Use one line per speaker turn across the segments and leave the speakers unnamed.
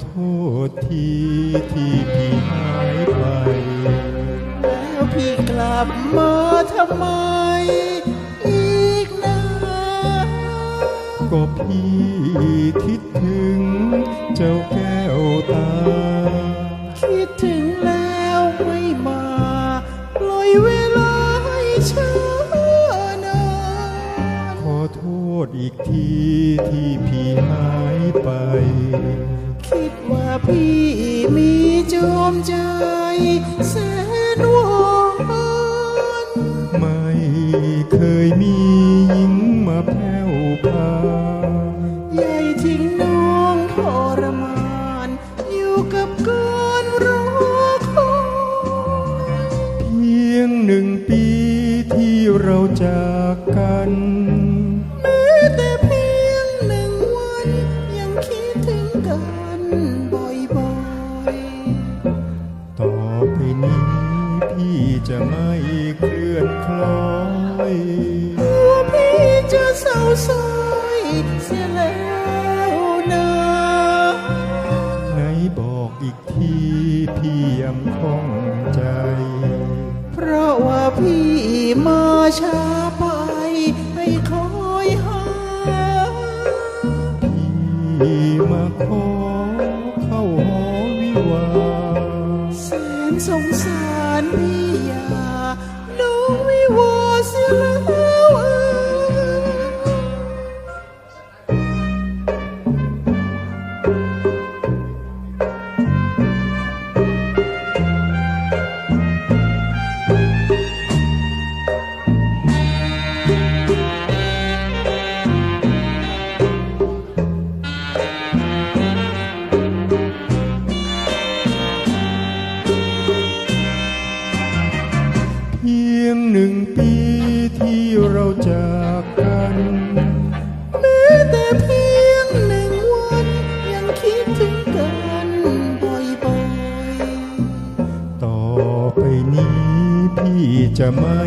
โทษทีที่พี่หายไป
แล้วพี่กลับมาทำไม อีกนะ
ก็พี่คิดถึงเจ้าแก้วตา
คิดถึงแล้วไม่มาปล่อยเวลาให้ช้านาน
ขอโทษอีกทีที่พี่หายไป
พี่มีจอมใจแสนหวาน
ไม่เคยมีหญิงมาแผ่วพาน
ใหญ่ทิ้งน้องทรมาน อยู่กับการรอคอย
เพียงหนึ่งปีที่เราจากกัน ลื่อนคล้อย
ๆกลัวพี่จะเศร้าซอยเสียแล้วนะ
ไหนบอกอีกทีพี่ยังคล่องใจ
เพราะว่าพี่มาช้าไปให้คอยหา
พี่มาขอเข้าหอวิวาห์
แสนสงสารพี่อยาน้องวิ ว
งหนึ่งปีที่เราจากกัน
แม้แต่เพียงหนึ่งวันยังคิดถึงกันบ่อยๆ
ต่อไปนี้พี่จะไม่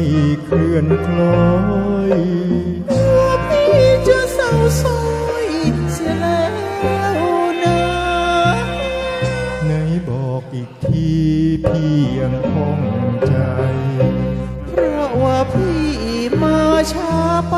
เคลื่อนคล้อย
ๆกลัวพี่จะเศร้าซอยเสียแล้วนะ
ไหนบอกอีกทีพี่ยังคงใจ
ไป